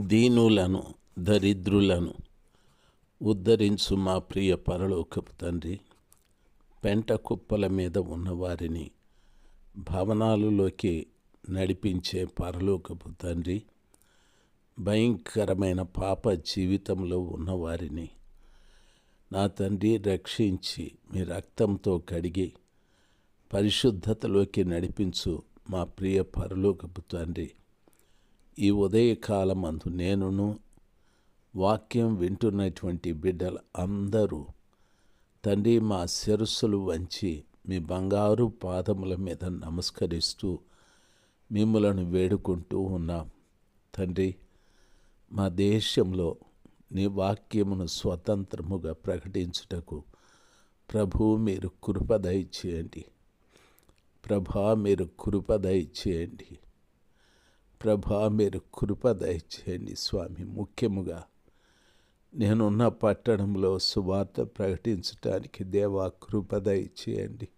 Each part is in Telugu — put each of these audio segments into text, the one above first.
దీనులను దరిద్రులను ఉద్ధరించు మా ప్రియ పరలోకపు తండ్రి. పెంట కుప్పల మీద ఉన్నవారిని భవనాలలోకి నడిపించే పరలోకపు తండ్రి. భయంకరమైన పాప జీవితంలో ఉన్నవారిని నా తండ్రి రక్షించి మీ రక్తంతో కడిగి పరిశుద్ధతలోకి నడిపించు మా ప్రియ పరలోకపు తండ్రి. ఈ ఉదయకాలమందు నేనును వాక్యం వింటున్నటువంటి బిడ్డలు అందరూ తండ్రి మా శిరస్సులు వంచి మీ బంగారు పాదముల మీద నమస్కరిస్తూ మిమ్మలను వేడుకుంటూ ఉన్నాం. తండ్రి మా దేశంలో నీ వాక్యమును స్వతంత్రముగా ప్రకటించుటకు ప్రభు మీరు కృపద ఇచ్చేయండి ప్రభా మీరు కృపద ఇచ్చేయండి ప్రభా మీరు కృప దయచేయండి స్వామి. ముఖ్యముగా నేనున్న పట్టణంలో సువార్త ప్రకటించటానికి దేవా కృప దయచేయండి.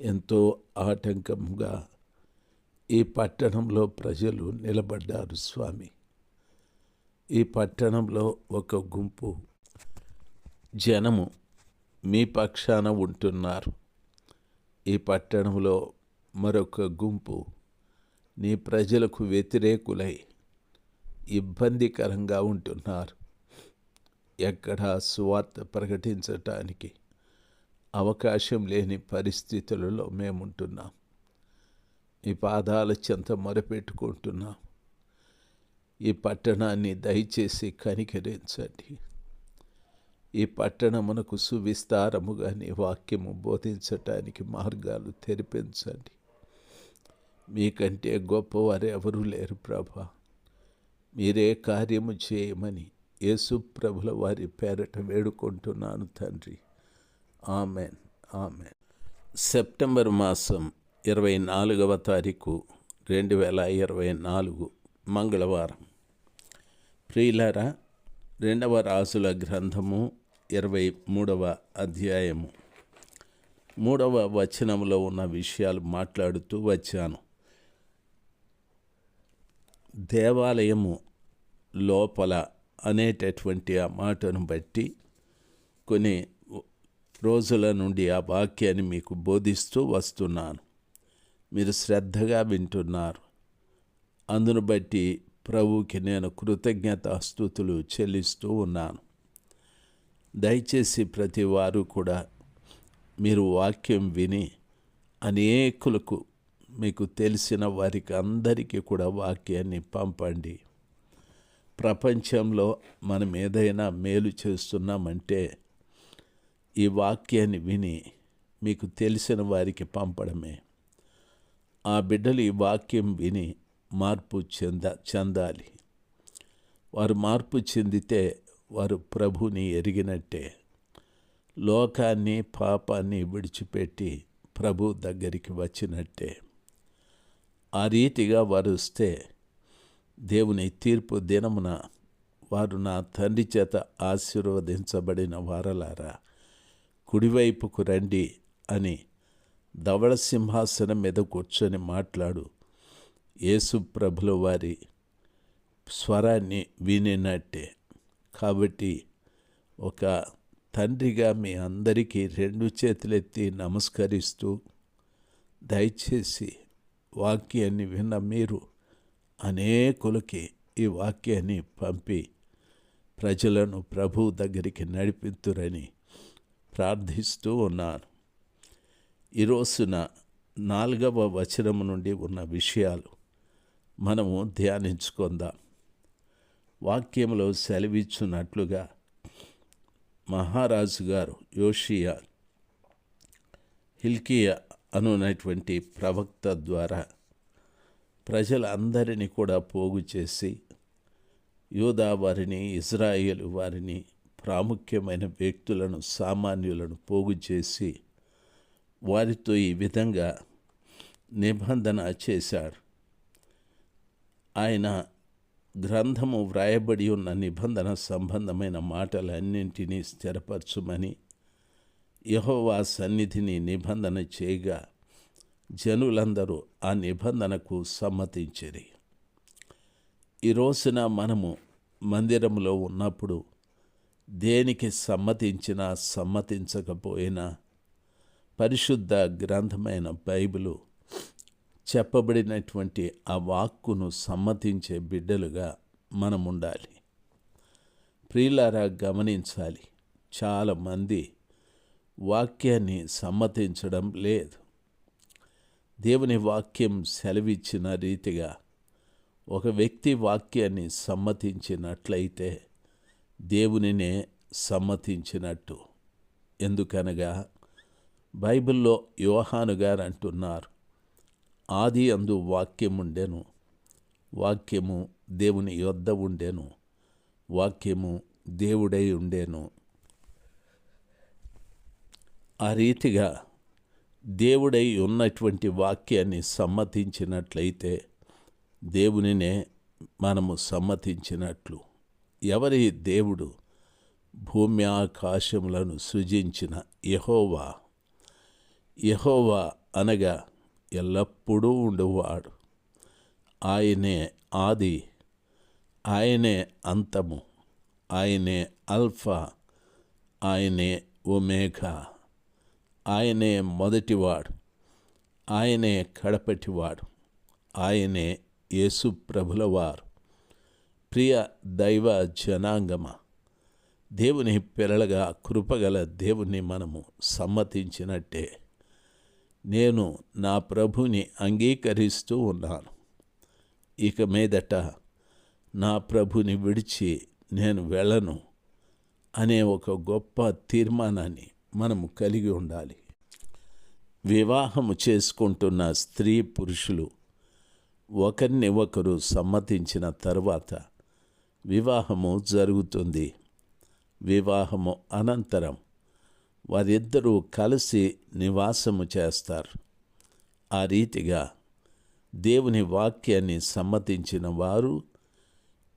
ఎంతో ఆటంకముగా ఈ పట్టణంలో ప్రజలు నిలబడ్డారు స్వామి. ఈ పట్టణంలో ఒక గుంపు జనము మీ పక్షాన ఉంటున్నారు. ఈ పట్టణంలో మరొక గుంపు నీ ప్రజలకు వ్యతిరేకులై ఇబ్బందికరంగా ఉంటున్నారు. ఎక్కడా సువార్త ప్రకటించటానికి అవకాశం లేని పరిస్థితులలో మేముంటున్నాం. ఈ పాదాల చెంత మొరపెట్టుకుంటున్నాం. ఈ పట్టణాన్ని దయచేసి కనికరించండి. ఈ పట్టణమునకు సువిస్తారముగా నీ వాక్యము బోధించటానికి మార్గాలు తెరిపించండి. మీకంటే గొప్పవారు ఎవరూ లేరు ప్రభా. మీరే కార్యము చేయమని యేసు ప్రభుల వారి పేరట వేడుకుంటున్నాను తండ్రి. ఆమెన్. ఆమెన్. సెప్టెంబర్ మాసం ఇరవై నాలుగవ తారీఖు రెండు వేల ఇరవై నాలుగు మంగళవారం. ప్రియులారా రెండవ రాజుల గ్రంథము ఇరవై మూడవ అధ్యాయము. మూడవ వచనంలో ఉన్న విషయాలు మాట్లాడుతూ వచ్చాను. దేవాలయము లోపల అనేటటువంటి ఆ మాటను బట్టి కొన్ని రోజుల నుండి ఆ వాక్యాన్ని మీకు బోధిస్తూ వస్తున్నాను. మీరు శ్రద్ధగా వింటున్నారు. అందును బట్టి ప్రభుకి నేను కృతజ్ఞత స్థుతులు చెల్లిస్తూ ఉన్నాను. దయచేసి ప్రతి వారు కూడా మీరు వాక్యం విని అనేకులకు మీకు తెలిసిన వారికి అందరికీ కూడా వాక్యాన్ని పంపండి. ప్రపంచంలో మనం ఏదైనా మేలు చేస్తున్నామంటే ఈ వాక్యాన్ని విని మీకు తెలిసిన వారికి పంపడమే. ఆ బిడ్డలు ఈ వాక్యం విని మార్పు చెంద చెందాలి. వారు మార్పు చెందితే వారు ప్రభుని ఎరిగినట్టే. లోకాన్ని పాపాన్ని విడిచిపెట్టి ప్రభు దగ్గరికి వచ్చినట్టే. ఆ రీతిగా వారు వస్తే దేవుని తీర్పు దినమున వారు నా తండ్రి చేత ఆశీర్వదించబడిన వారలారా కుడివైపుకు రండి అని ధవళ సింహాసనం మీద కూర్చొని మాట్లాడు. యేసు ప్రభుల వారి స్వరాన్ని వినినట్టే. కాబట్టి ఒక తండ్రిగా మీ అందరికీ రెండు చేతులెత్తి నమస్కరిస్తూ దయచేసి వాక్యాన్ని విన్న మీరు అనేకులకి ఈ వాక్యాన్ని పంపి ప్రజలను ప్రభు దగ్గరికి నడిపిద్దురని ప్రార్థిస్తూ ఉన్నాను. ఈ రోజున నాలుగవ వచనం నుండి ఉన్న విషయాలు మనము ధ్యానించుకుందాం. వాక్యంలో సెలవిచ్చున్నట్లుగా మహారాజు గారు యోషియా హిల్కియా అనునటువంటి ప్రవక్త ద్వారా ప్రజలందరినీ కూడా పోగు చేసి యూదా వారిని ఇజ్రాయేల్ వారిని ప్రాముఖ్యమైన వ్యక్తులను సామాన్యులను పోగు చేసి వారితో ఈ విధంగా నిబంధన చేశాడు ఆయన గ్రంథము వ్రాయబడి ఉన్న నిబంధన సంబంధమైన మాటలన్నింటినీ స్థిరపరచుమని యహోవా సన్నిధిని నిబంధన చేయగా జనులందరూ ఆ నిబంధనకు సమ్మతించిరి. ఈ రోజున మనము మందిరంలో ఉన్నప్పుడు దేనికి సమ్మతించినా సమ్మతించకపోయినా పరిశుద్ధ గ్రంథమైన బైబిలు చెప్పబడినటువంటి ఆ వాక్కును సమ్మతించే బిడ్డలుగా మనం ఉండాలి ప్రియులారా గమనించాలి. చాలామంది వాక్యాన్ని సమ్మతించడం లేదు. దేవుని వాక్యం సెలవిచ్చిన రీతిగా ఒక వ్యక్తి వాక్యాన్ని సమ్మతించినట్లయితే దేవునినే సమ్మతించినట్టు. ఎందుకనగా బైబిల్లో యోహాను గారు అంటున్నారు ఆది అందు వాక్యం ఉండెను వాక్యము దేవుని యొద్ద ఉండెను వాక్యము దేవుడై ఉండేను ఆ రీతిగా దేవుడై ఉన్నటువంటి వాక్యాన్ని సమ్మతించినట్లయితే దేవునినే మనము సమ్మతించినట్లు. ఎవరి దేవుడు భూమి ఆకాశములను సృజించిన యహోవా? యహోవా అనగా ఎల్లప్పుడూ ఉండువాడు. ఆయనే ఆది. ఆయనే అంతము. ఆయనే అల్ఫా. ఆయనే ఒమేఘా ఆయనే మొదటివాడు ఆయనే కడపటివాడు ఆయనే యేసు ప్రభులవారు. ప్రియ దైవ జనాంగమ దేవుని పిల్లలుగా కృపగల దేవుని మనము సమ్మతించినట్టే. నేను నా ప్రభుని అంగీకరిస్తూ ఉన్నాను. ఇక మీదట నా ప్రభుని విడిచి నేను వెళ్ళను అనే ఒక గొప్ప తీర్మానాన్ని మనము కలిగి ఉండాలి. వివాహము చేసుకుంటున్న స్త్రీ పురుషులు ఒకరిని ఒకరు సమ్మతించిన తర్వాత వివాహము జరుగుతుంది. వివాహము అనంతరం వారిద్దరూ కలిసి నివాసము చేస్తారు. ఆ రీతిగా దేవుని వాక్యాన్ని సమ్మతించిన వారు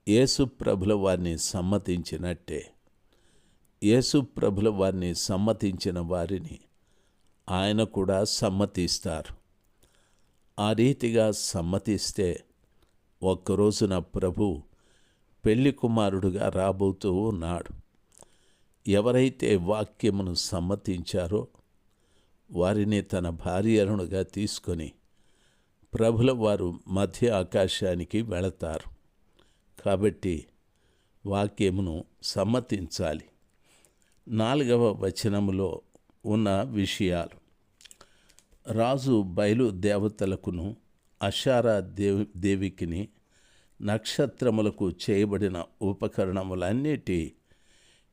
యేసుప్రభుల వారిని సమ్మతించినట్టే. యేసు ప్రభుల వారిని సమ్మతించిన వారిని ఆయన కూడా సమ్మతిస్తారు. ఆ రీతిగా సమ్మతిస్తే ఒక్కరోజున ప్రభు పెళ్ళి కుమారుడుగా రాబోతూ ఉన్నాడు. ఎవరైతే వాక్యమును సమ్మతించారో వారిని తన భార్యలుగా తీసుకొని ప్రభుల వారు మధ్య ఆకాశానికి వెళతారు. కాబట్టి వాక్యమును సమ్మతించాలి. నాలుగవ వచనములో ఉన్న విషయాలు. రాజు బయలు దేవతలకును అషారా దేవి దేవికిని నక్షత్రములకు చేయబడిన ఉపకరణములన్నిటి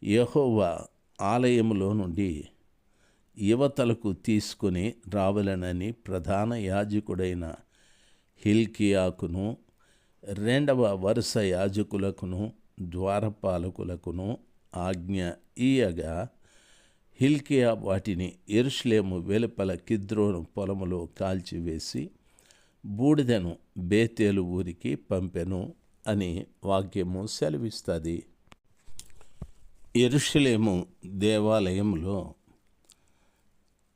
యహోవా ఆలయములో నుండి యువతలకు తీసుకుని రావలనని ప్రధాన యాజకుడైన హిల్కియాకును రెండవ వరుస యాజకులకును ద్వారపాలకులకును ఆజ్ఞ ఈయగా హిల్కియా వాటిని ఎరుష్లేము వెలుపల కిద్రోను పొలములో కాల్చివేసి బూడిదను బేతేలు ఊరికి పంపెను అని వాక్యము సెలవిస్తుంది. ఎరుషలేము దేవాలయంలో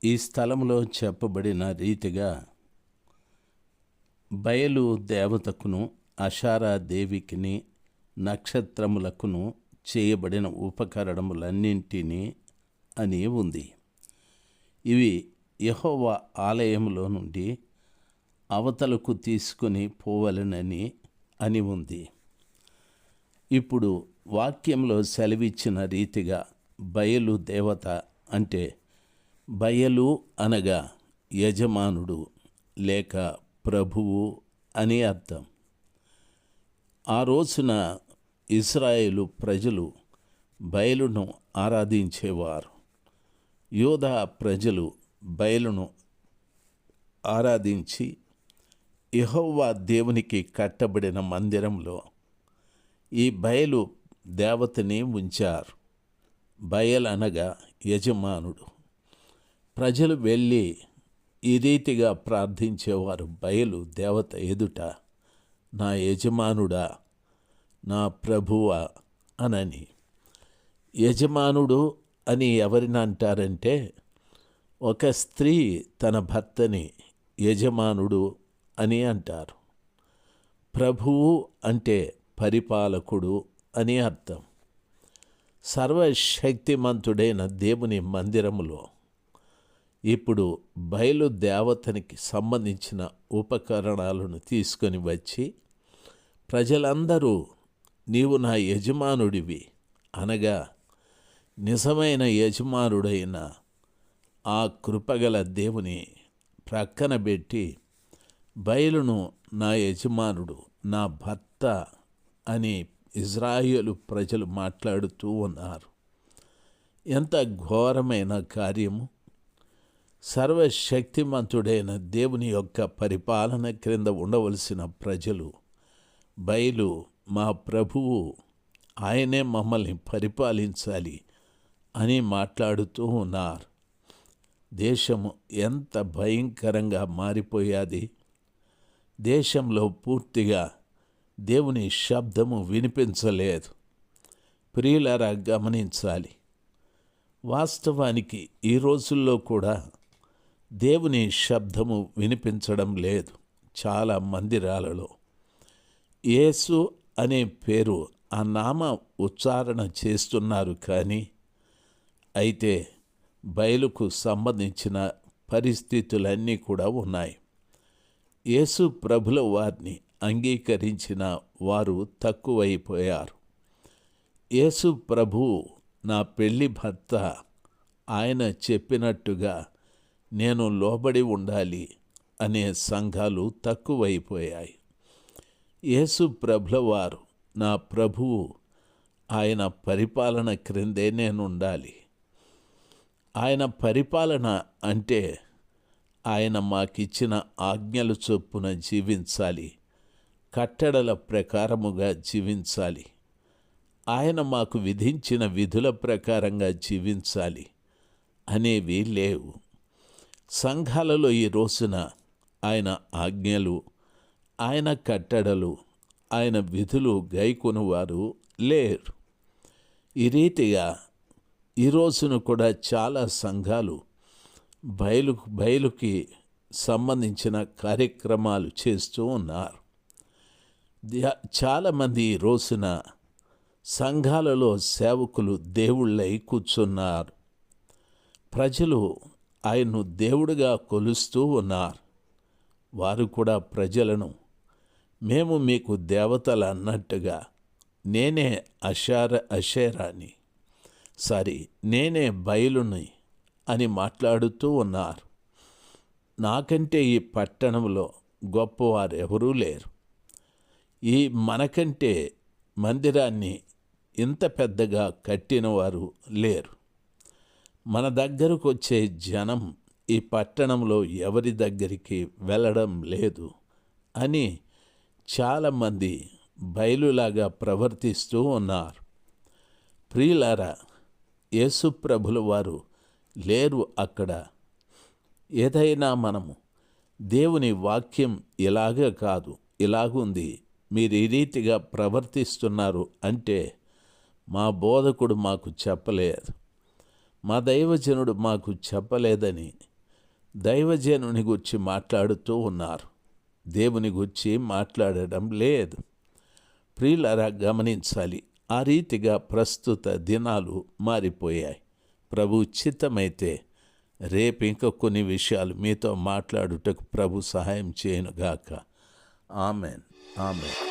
ఈ స్థలంలో చెప్పబడిన రీతిగా బయలు దేవతకును అషారా దేవికిని నక్షత్రములకును చేయబడిన ఉపకరణములన్నింటినీ అని ఉంది. ఇవి యహోవ ఆలయంలో నుండి అవతలకు తీసుకుని పోవలనని అని ఉంది. ఇప్పుడు వాక్యంలో సెలవిచ్చిన రీతిగా బయలు దేవత అంటే బయలు అనగా యజమానుడు లేక ప్రభువు అని అర్థం. ఆ రోజున ఇస్రాయేలు ప్రజలు బయలును ఆరాధించేవారు. యోధా ప్రజలు బయలును ఆరాధించి యహోవా దేవునికి కట్టబడిన మందిరంలో ఈ బయలు దేవతని ఉంచారు. బయల్ అనగా యజమానుడు. ప్రజలు వెళ్ళి ఈ రీతిగా ప్రార్థించేవారు బయలు దేవత ఎదుట నా యజమానుడా నా ప్రభువ అనని. యజమానుడు అని ఎవరిని అంటారంటే ఒక స్త్రీ తన భర్తని యజమానుడు అని అంటారు. ప్రభువు అంటే పరిపాలకుడు అని అర్థం. సర్వశక్తిమంతుడైన దేవుని మందిరములో ఇప్పుడు బయలు దేవతనికి సంబంధించిన ఉపకరణాలను తీసుకొని వచ్చి ప్రజలందరూ నీవు నా యజమానుడివి. అనగా నిజమైన యజమానుడైన ఆ కృపగల దేవుని ప్రక్కన పెట్టి బయలును నా యజమానుడు నా భర్త అని ఇజ్రాయేలు ప్రజలు మాట్లాడుతూ ఉన్నారు. ఎంత ఘోరమైన కార్యము! సర్వశక్తిమంతుడైన దేవుని యొక్క పరిపాలన క్రింద ఉండవలసిన ప్రజలు బయలు మా ప్రభువు ఆయనే మమ్మల్ని పరిపాలించాలి అని మాట్లాడుతూ ఉన్నారు. దేశము ఎంత భయంకరంగా మారిపోయాది. దేశంలో పూర్తిగా దేవుని శబ్దము వినిపించలేదు. ప్రియులరా గమనించాలి. వాస్తవానికి ఈ రోజుల్లో కూడా దేవుని శబ్దము వినిపించడం లేదు. చాలా మందిరాలలో. యేసు అనే పేరు ఆ నామ ఉచ్చారణ చేస్తున్నారు కానీ అయితే బయలుకు సంబంధించిన పరిస్థితులన్నీ కూడా ఉన్నాయి. యేసు ప్రభుల వారిని అంగీకరించిన వారు తక్కువైపోయారు. యేసు ప్రభు నా పెళ్ళి భర్త ఆయన చెప్పినట్టుగా నేను లోబడి ఉండాలి అనే సంఘాలు తక్కువైపోయాయి. యేసు ప్రభులవారు నా ప్రభువు ఆయన పరిపాలన క్రిందే నేను ఉండాలి ఆయన పరిపాలన అంటే ఆయన మాకిచ్చిన ఆజ్ఞలు చొప్పున జీవించాలి. కట్టడల ప్రకారముగా జీవించాలి. ఆయన మాకు విధించిన విధుల ప్రకారంగా జీవించాలి అనేవి లేవు సంఘాలలో ఈ రోజున ఆయన ఆజ్ఞలు ఆయన కట్టడలు ఆయన విధులు గైకొనువారు లేరు ఈ రీతిగా ఈ రోజున కూడా చాలా సంఘాలు బయలు బయలుకి సంబంధించిన కార్యక్రమాలు చేస్తూ ఉన్నారు. చాలామంది ఈ రోజున సంఘాలలో సేవకులు దేవుళ్ళై కూర్చున్నారు. ప్రజలు ఆయన్ను దేవుడిగా కొలుస్తూ ఉన్నారు. వారు కూడా ప్రజలను మేము మీకు దేవతలు అన్నట్టుగా నేనే అషార అషేరాని సారీ నేనే బయలుని అని మాట్లాడుతూ ఉన్నారు. నాకంటే ఈ పట్టణంలో గొప్పవారు ఎవరూ లేరు. ఈ మనకంటే మందిరాన్ని ఇంత పెద్దగా కట్టినవారు లేరు. మన దగ్గరకు వచ్చే జనం ఈ పట్టణంలో ఎవరి దగ్గరికి వెళ్ళడం లేదు అని చాలామంది బయలులాగా ప్రవర్తిస్తూ ఉన్నారు. ప్రియులారా యేసుప్రభుల వారు లేరు అక్కడ. ఏదైనా మనము దేవుని వాక్యం ఇలాగే కాదు ఇలాగుంది మీరు ఈ రీతిగా ప్రవర్తిస్తున్నారు అంటే మా బోధకుడు మాకు చెప్పలేదు. మా దైవజనుడు మాకు చెప్పలేదని దైవజనుని గురించి మాట్లాడుతూ ఉన్నారు. దేవుని గురించి మాట్లాడడం లేదు. ప్రియులరా గమనించాలి. ఆ రీతిగా ప్రస్తుత దినాలు మారిపోయాయి. ప్రభు చిత్తమైతే రేపు ఇంకా కొన్ని విషయాలు మీతో మాట్లాడుటకు ప్రభు సహాయం చేయనుగాక ఆమెన్. ఆమెన్.